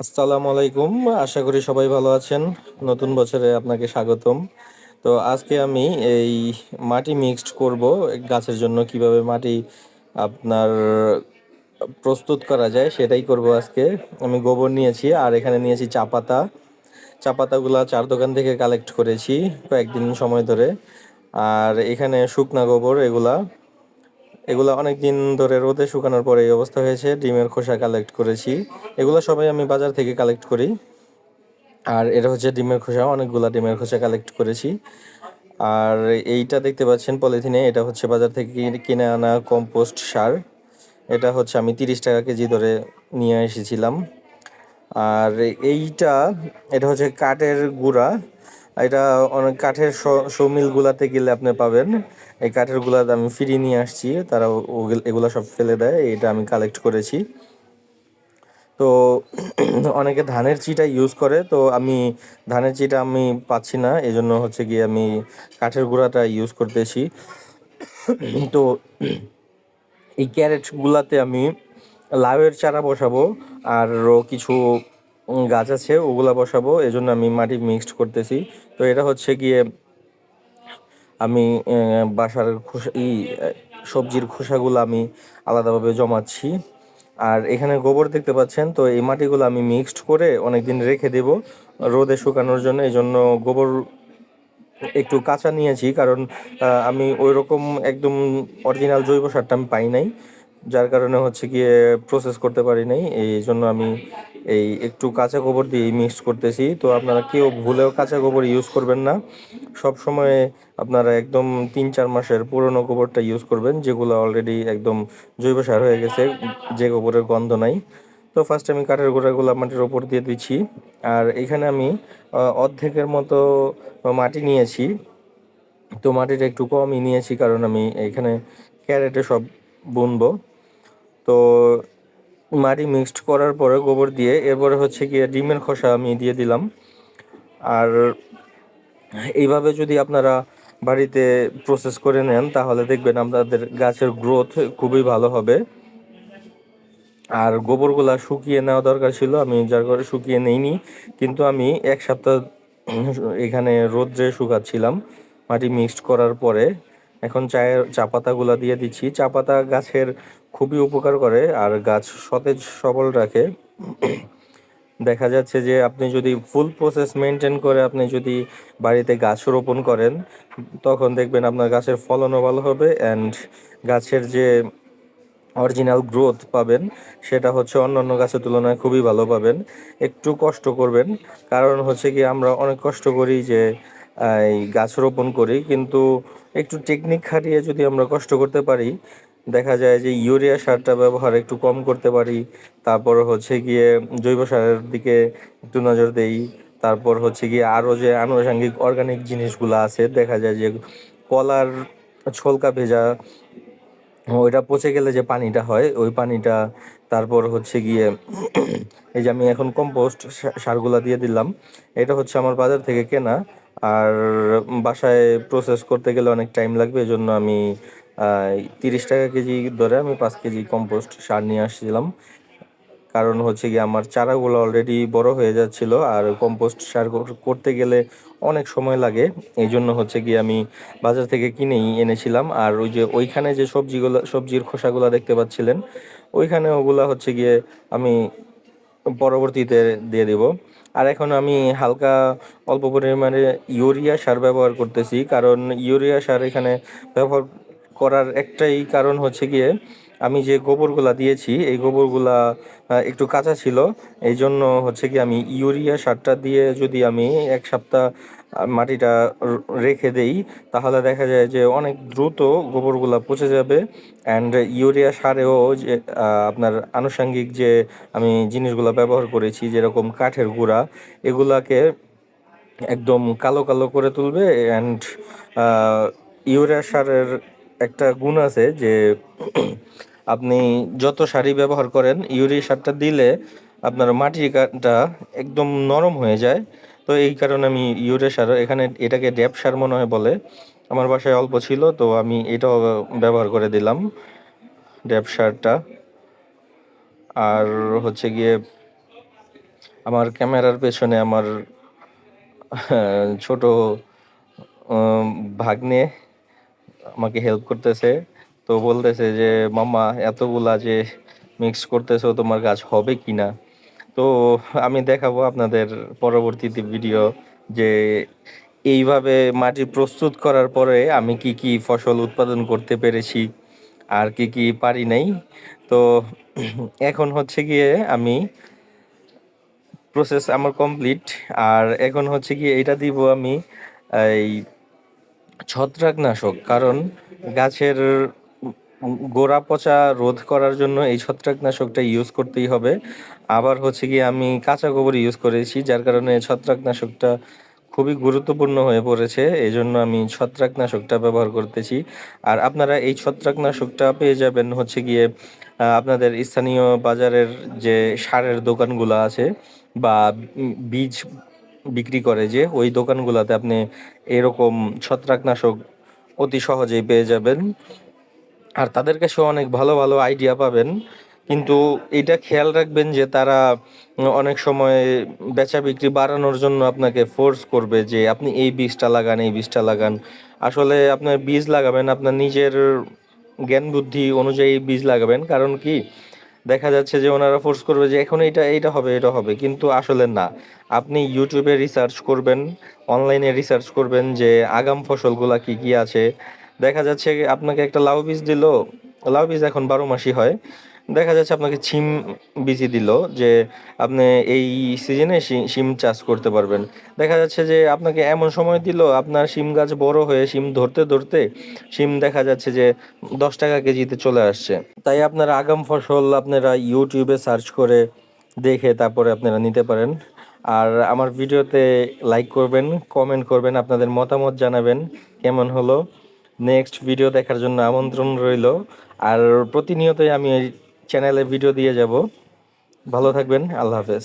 আসসালামু আলাইকুম। আশা করি সবাই ভালো আছেন। নতুন বছরে আপনাকে স্বাগতম। তো আজকে আমি এই মাটি মিক্সড করব গাছের জন্য কীভাবে মাটি আপনার প্রস্তুত করা যায় সেটাই করব আজকে। আমি গোবর নিয়েছি আর এখানে নিয়েছি চা পাতা। চা পাতাগুলা চার দোকান থেকে কালেক্ট করেছি কয়েকদিন সময় ধরে। আর এখানে শুকনা গোবর এগুলা এগুলো অনেক দিন ধরে রোদে শুকানোর পরে এই অবস্থা হয়েছে, ডিমের খোসা কালেক্ট করেছি। এগুলো সবাই আমি বাজার থেকে কালেক্ট করি। আর এটা হচ্ছে ডিমের খোসা, অনেকগুলা ডিমের খোসা কালেক্ট করেছি। আর এইটা দেখতে পাচ্ছেন পলিথিনে, এটা হচ্ছে বাজার থেকে কিনে আনা কম্পোস্ট সার। এটা হচ্ছে আমি তিরিশ টাকা কেজি ধরে নিয়ে এসেছিলাম। আর এইটা, এটা হচ্ছে কাঠের গুঁড়া। এটা অনেক কাঠের সমিল গুলাতে গেলে আপনি পাবেন। এই কাঠেরগুলা আমি ফিরিয়ে নিয়ে আসছি, তারা এগুলা সব ফেলে দেয়, এটা আমি কালেক্ট করেছি। তো অনেকে ধানের চিটা ইউজ করে, তো আমি ধানের চিটা আমি পাচ্ছি না এই জন্য হচ্ছে গিয়ে আমি কাঠের গুঁড়াটা ইউজ করতেছি। তো এই ক্যারেটগুলাতে আমি লাউয়ের চারা বসাবো, আর কিছু গাছ আছে, ওগুলা বসাবো, এজন্য আমি মাটি মিক্সড করতেছি। তো এটা হচ্ছে গিয়ে আমি বাসার খোসা, ই, সবজির খোসাগুলো আমি আলাদাভাবে জমাচ্ছি। আর এখানে গোবর দেখতে পাচ্ছেন, তো এই মাটিগুলো আমি মিক্সড করে অনেক দিন রেখে দেব রোদে শুকানোর জন্য। এই জন্য গোবর একটু কাঁচা নিয়েছি, কারণ আমি ওই রকম একদম অরিজিনাল জৈব সারটা আমি পাই নাই। যার কারণে হচ্ছে গিয়ে প্রসেস করতে পারি নাই। এই জন্য আমি এই একটু কাঁচা গোবর দিয়ে মিক্স করতেছি। তো আপনারা কেউ ভুলেও কাঁচা গোবর ইউজ করবেন না। সব সময় আপনারা একদম তিন চার মাসের পুরনো গোবরটা ইউজ করবেন, যেগুলো অলরেডি একদম জৈব সার হয়ে গেছে, যে গোবরের গন্ধ নাই। তো ফার্স্ট আমি কাঠের গোড়াগুলো মাটির ওপর দিয়ে দিচ্ছি। আর এখানে আমি অর্ধেকের মতো মাটি নিয়েছি। তো মাটিটা একটু কমই নিয়েছি, কারণ আমি এখানে ক্যারেটে সব বুনবো। তো মাটি মিক্সড করার পরে গোবর দিয়ে, এরপরে হচ্ছে গিয়ে ডিমের খোসা আমি দিয়ে দিলাম। আর এইভাবে যদি আপনারা বাড়িতে প্রসেস করে নেন, তাহলে দেখবেন আপনাদের গাছের গ্রোথ খুবই ভালো হবে। আর গোবরগুলা শুকিয়ে নেওয়া দরকার ছিল, আমি যার করে শুকিয়ে নেইনি, কিন্তু আমি এক সপ্তাহ এখানে রোদ্রে শুকাচ্ছিলাম মাটি মিক্সড করার পরে। এখন চায়ের চা পাতাগুলো দিয়ে দিচ্ছি। চা পাতা গাছের খুবই উপকার করে আর গাছ সতেজ সবল রাখে। দেখা যাচ্ছে যে আপনি যদি ফুল প্রসেস মেনটেন করে আপনি যদি বাড়িতে গাছ রোপণ করেন, তখন দেখবেন আপনার গাছের ফলনও ভালো হবে অ্যান্ড গাছের যে অরিজিনাল গ্রোথ পাবেন, সেটা হচ্ছে অন্য অন্য গাছের তুলনায় খুবই ভালো পাবেন। একটু কষ্ট করবেন, কারণ হচ্ছে কি আমরা অনেক কষ্ট করি যে এই গাছ রোপণ করি, কিন্তু একটু টেকনিক খাটিয়ে যদি আমরা কষ্ট করতে পারি দেখা যায় যে ইউরিয়া সারটা ব্যবহার একটু কম করতে পারি, তারপর হচ্ছে গিয়ে জৈব সারের দিকে একটু নজর দেই, তারপর হচ্ছে গিয়ে আরও যে আনুষঙ্গিক অর্গানিক জিনিসগুলো আছে, দেখা যায় যে কলার ছলকা ভেজা, ওইটা পচে গেলে যে পানিটা হয়, ওই পানিটা, তারপর হচ্ছে গিয়ে এই যে আমি এখন কম্পোস্ট সারগুলা দিয়ে দিলাম, এটা হচ্ছে আমার বাজার থেকে কেনা, আর বাসায় প্রসেস করতে গেলে অনেক টাইম লাগবে এই জন্য আমি তিরিশ টাকা কেজি ধরে আমি পাঁচ কেজি কম্পোস্ট সার নিয়ে আসছিলাম। কারণ হচ্ছে কি আমার চারাগুলো অলরেডি বড় হয়ে যাচ্ছিল আর কম্পোস্ট সার করতে গেলে অনেক সময় লাগে। এই জন্য হচ্ছে কি আমি বাজার থেকে কিনেই এনেছিলাম। আর ওই যে ওইখানে যে সবজিগুলো, সবজির খোসাগুলো দেখতে পাচ্ছিলেন, ওইখানে ওগুলা হচ্ছে গিয়ে আমি পরবর্তীতে দিয়ে দেব। আর এখন আমি হালকা অল্প পরিমাণে ইউরিয়া সার ব্যবহার করতেছি। কারণ ইউরিয়া সার এখানে ব্যবহার করার একটাই কারণ হচ্ছে গিয়ে আমি যে গোবরগুলা দিয়েছি, এই গোবরগুলা একটু কাঁচা ছিল। এই জন্য হচ্ছে কি আমি ইউরিয়া সারটা দিয়ে যদি আমি এক সপ্তাহ মাটিটা রেখে দেই, তাহলে দেখা যায় যে অনেক দ্রুত গোবরগুলা পচে যাবে। অ্যান্ড ইউরিয়া সারেও যে আপনার আনুষঙ্গিক যে আমি জিনিসগুলো ব্যবহার করেছি, যেরকম কাঠের গুঁড়া, এগুলাকে একদম কালো কালো করে তুলবে। অ্যান্ড ইউরিয়া সারের একটা গুণ আছে যে আপনি যত সারই ব্যবহার করেন ইউরিয়া সারটা দিলে আপনার মাটির মাটিটা একদম নরম হয়ে যায়। তো এই কারণে আমি ইউরিয়া সার এখানে এটাকে ড্যাপ সার মনে হয় বলে। আমার বাসায় অল্প ছিল, তো আমি এটাও ব্যবহার করে দিলাম ড্যাপ সারটা আর হচ্ছে গিয়ে আমার ক্যামেরার পেছনে আমার ছোট ভাগ্নে আমাকে হেল্প করতেছে। তো বলতেছে যে, মাম্মা, এতগুলা যে মিক্স করতেছো, তোমার গাছ হবে কি না তো আমি দেখাবো আপনাদের পরবর্তীতে ভিডিও যে, এইভাবে মাটি প্রস্তুত করার পরে আমি কি কি ফসল উৎপাদন করতে পেরেছি, আর কি কি পারি নাই। তো এখন হচ্ছে গিয়ে আমি প্রসেস আমার কমপ্লিট আর এখন হচ্ছে গিয়ে এটা দিব আমি এই ছত্রাকনাশক, কারণ গাছের গোড়া পচা রোধ করার জন্য এই ছত্রাকনাশকটা ইউজ করতেই হবে। আবার হচ্ছে গিয়ে আমি কাঁচা গোবর ইউজ করেছি, যার কারণে ছত্রাকনাশকটা খুবই গুরুত্বপূর্ণ হয়ে পড়েছে এই জন্য আমি ছত্রাকনাশকটা ব্যবহার করতেছি। আর আপনারা এই ছত্রাকনাশকটা পেয়ে যাবেন হচ্ছে গিয়ে আপনাদের স্থানীয় বাজারের যে সারের দোকানগুলো আছে বা বীজ বিক্রি করে যে ওই দোকানগুলোতে আপনি এরকম ছত্রাকনাশক অতি সহজেই পেয়ে যাবেন। আর তাদের কাছেও অনেক ভালো ভালো আইডিয়া পাবেন। কিন্তু এটা খেয়াল রাখবেন যে তারা অনেক সময় বেচা বিক্রি বাড়ানোর জন্য আপনাকে ফোর্স করবে যে আপনি এই বীজটা লাগান, এই বীজটা লাগান। আসলে আপনার বীজ লাগাবেন, আপনার নিজের জ্ঞান বুদ্ধি অনুযায়ী বীজ লাগাবেন। কারণ কি? দেখা যাচ্ছে যে ওনারা ফোর্স করবে যে এখন এটা এটা হবে এটা হবে। কিন্তু আসলে না। আপনি ইউটিউবে রিসার্চ করবেন অনলাইনে রিসার্চ করবেন যে আগাম ফসলগুলা কি কি আছে। দেখা যাচ্ছে আপনাকে একটা লাউ বীজ দিল। লাউ বীজ এখন বারো মাসই হয়। দেখা যাচ্ছে আপনাকে ছিম বীজই দিল যে আপনি এই সিজনে শিম চাষ করতে পারবেন। দেখা যাচ্ছে যে আপনাকে এমন সময় দিল, আপনার শিম গাছ বড় হয়ে শিম ধরতে ধরতে শিম দেখা যাচ্ছে যে দশ টাকা কেজিতে চলে আসছে। তাই আপনারা আগাম ফসল আপনারা ইউটিউবে সার্চ করে দেখে তারপরে আপনারা নিতে পারেন। আর আমার ভিডিওতে লাইক করবেন কমেন্ট করবেন, আপনাদের মতামত জানাবেন কেমন হলো। নেক্সট ভিডিও দেখার জন্য আমন্ত্রণ রইল। আর প্রতিনিয়তই আমি চ্যানেলে ভিডিও দিয়ে যাব। ভালো থাকবেন আল্লাহ হাফেজ।